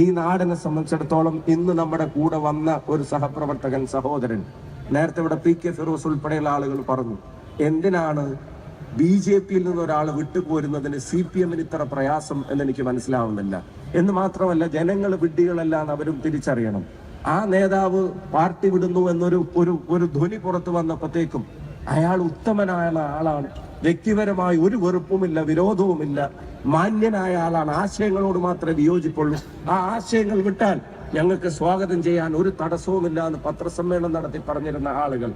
ഈ നാടിനെ സംബന്ധിച്ചിടത്തോളം ഇന്ന് നമ്മുടെ കൂടെ വന്ന ഒരു സഹപ്രവർത്തകൻ സഹോദരൻ. നേരത്തെ ഇവിടെ പി കെ ഫിറോസ് ഉൾപ്പെടെയുള്ള ആളുകൾ പറഞ്ഞു എന്തിനാണ് ബി ജെ പിയിൽ നിന്ന് ഒരാൾ വിട്ടുപോരുന്നതിന് സി പി എമ്മിന് ഇത്ര പ്രയാസം എന്നെനിക്ക് മനസ്സിലാവുന്നില്ല. എന്ന് മാത്രമല്ല ജനങ്ങൾ വിഡ്ഢികളല്ലാന്ന് അവരും തിരിച്ചറിയണം. ആ നേതാവ് പാർട്ടി വിടുന്നു എന്നൊരു ഒരു ഒരു ധ്വനി പുറത്തു വന്നപ്പോഴത്തേക്കും അയാൾ ഉത്തമനായ ആളാണ്. വ്യക്തിപരമായി ഒരു വെറുപ്പുമില്ല വിരോധവുമില്ല. മാന്യനായ ആളാണ്. ആശയങ്ങളോട് മാത്രമേ വിയോജിപ്പുള്ളൂ. ആ ആശയങ്ങൾ വിട്ടാൽ ഞങ്ങൾക്ക് സ്വാഗതം ചെയ്യാൻ ഒരു തടസ്സവുമില്ല എന്ന് പത്രസമ്മേളനം നടത്തി പറഞ്ഞിരുന്ന ആളുകൾ.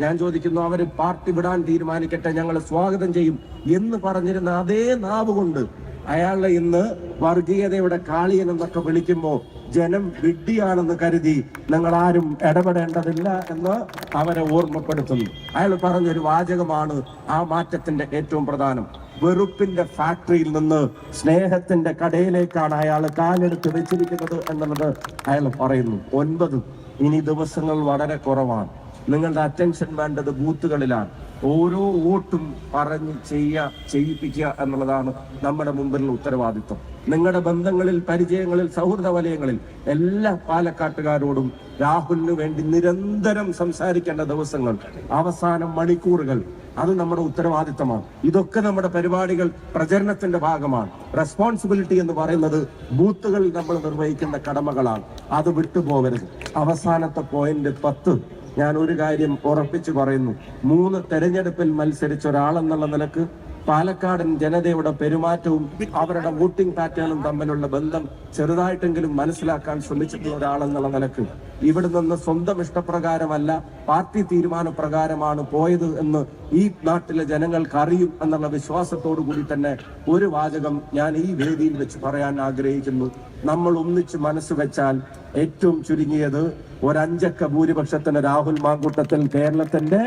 ഞാൻ ചോദിക്കുന്നു അവർ പാർട്ടി വിടാൻ തീരുമാനിക്കട്ടെ ഞങ്ങൾ സ്വാഗതം ചെയ്യും എന്ന് പറഞ്ഞിരുന്ന അതേ നാവ് കൊണ്ട് അയാളെ ഇന്ന് വർഗീയതയുടെ കാളിയൻ എന്നൊക്കെ വിളിക്കുമ്പോ ജനം വിഡ്ഢിയാണെന്ന് കരുതി നിങ്ങൾ ആരും ഇടപെടേണ്ടതില്ല എന്ന് അവരെ ഓർമ്മപ്പെടുത്തുന്നു. അയാൾ പറഞ്ഞൊരു വാചകമാണ് ആ മാറ്റത്തിന്റെ ഏറ്റവും പ്രധാനം. വെറുപ്പിന്റെ ഫാക്ടറിയിൽ നിന്ന് സ്നേഹത്തിന്റെ കടയിലേക്കാണ് അയാൾ കാലെടുത്ത് വെച്ചിരിക്കുന്നത് എന്നുള്ളത് അയാൾ പറയുന്നു. ഒൻപത് ഇനി ദിവസങ്ങൾ വളരെ കുറവാണ്. നിങ്ങളുടെ അറ്റൻഷൻ വേണ്ടത് ബൂത്തുകളിലാണ് ഓരോ വോട്ടും പറഞ്ഞ് ചെയ്യുക ചെയ്യിപ്പിക്കുക എന്നുള്ളതാണ് നമ്മുടെ മുമ്പിലുള്ള ഉത്തരവാദിത്വം. നിങ്ങളുടെ ബന്ധങ്ങളിൽ പരിചയങ്ങളിൽ സൗഹൃദ വലയങ്ങളിൽ എല്ലാ പാലക്കാട്ടുകാരോടും രാഹുലിന് വേണ്ടി നിരന്തരം സംസാരിക്കേണ്ട ദിവസങ്ങൾ അവസാനം മണിക്കൂറുകൾ അത് നമ്മുടെ ഉത്തരവാദിത്തമാണ് ഇതൊക്കെ നമ്മുടെ പരിപാടികൾ പ്രചരണത്തിന്റെ ഭാഗമാണ്. റെസ്പോൺസിബിലിറ്റി എന്ന് പറയുന്നത് ബൂത്തുകളിൽ നമ്മൾ നിർവഹിക്കുന്ന കടമകളാണ്. അത് വിട്ടുപോകരുത്. അവസാനത്തെ പോയിന്റ് പത്ത്. ഞാൻ ഒരു കാര്യം ഉറപ്പിച്ചു പറയുന്നു. മൂന്ന് തെരഞ്ഞെടുപ്പിൽ മത്സരിച്ച ഒരാളെന്നുള്ള നിലയ്ക്ക് പാലക്കാടൻ ജനതയുടെ പെരുമാറ്റവും അവരുടെ വോട്ടിംഗ് പാറ്റേണും തമ്മിലുള്ള ബന്ധം ചെറുതായിട്ടെങ്കിലും മനസ്സിലാക്കാൻ ശ്രമിച്ചിട്ടുള്ള ഒരാളെന്നുള്ള നിലയ്ക്ക്. ഇവിടെ നിന്ന് സ്വന്തം ഇഷ്ടപ്രകാരമല്ല പാർട്ടി തീരുമാനപ്രകാരമാണ് പോയത് എന്ന് ഈ നാട്ടിലെ ജനങ്ങൾക്ക് അറിയും എന്നുള്ള വിശ്വാസത്തോടു കൂടി തന്നെ ഒരു വാചകം ഞാൻ ഈ വേദിയിൽ വെച്ച് പറയാൻ ആഗ്രഹിക്കുന്നു. നമ്മൾ ഒന്നിച്ച് മനസ്സ് വെച്ചാൽ ഏറ്റവും ചുരുങ്ങിയത് ഒരഞ്ചക്ക ഭൂരിപക്ഷത്തിന് രാഹുൽ മാങ്കൂട്ടത്തിൽ കേരളത്തിന്റെ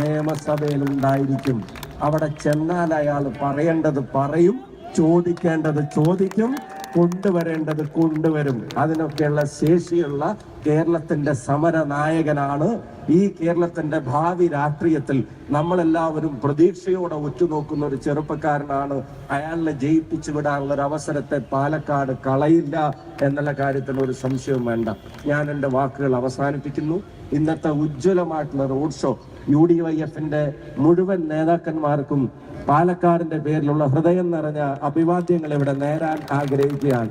നിയമസഭയിൽ ഉണ്ടായിരിക്കും. അവിടെ ചെന്നാൽ അയാൾ പറയേണ്ടത് പറയും ചോദിക്കേണ്ടത് ചോദിക്കും കൊണ്ടുവരേണ്ടത് കൊണ്ടുവരും. അതിനൊക്കെയുള്ള ശേഷിയുള്ള കേരളത്തിന്റെ സമര നായകനാണ് ഈ കേരളത്തിന്റെ ഭാവി രാഷ്ട്രീയത്തിൽ നമ്മളെല്ലാവരും പ്രതീക്ഷയോടെ ഉറ്റുനോക്കുന്ന ഒരു ചെറുപ്പക്കാരനാണ്. അയാളെ ജയിപ്പിച്ചു വിടാനുള്ള ഒരു അവസരത്തെ പാലക്കാട് കളയില്ല എന്നുള്ള കാര്യത്തിൽ ഒരു സംശയവും വേണ്ട. ഞാൻ എന്റെ വാക്കുകൾ അവസാനിപ്പിക്കുന്നു. ഇന്നത്തെ ഉജ്ജ്വലമായിട്ടുള്ള road show U D Y എഫിന്റെ മുഴുവൻ നേതാക്കന്മാർക്കും പാലക്കാടിന്റെ പേരിലുള്ള ഹൃദയം നിറഞ്ഞ അഭിവാദ്യങ്ങൾ ഇവിടെ നേരാൻ ആഗ്രഹിക്കുകയാണ്.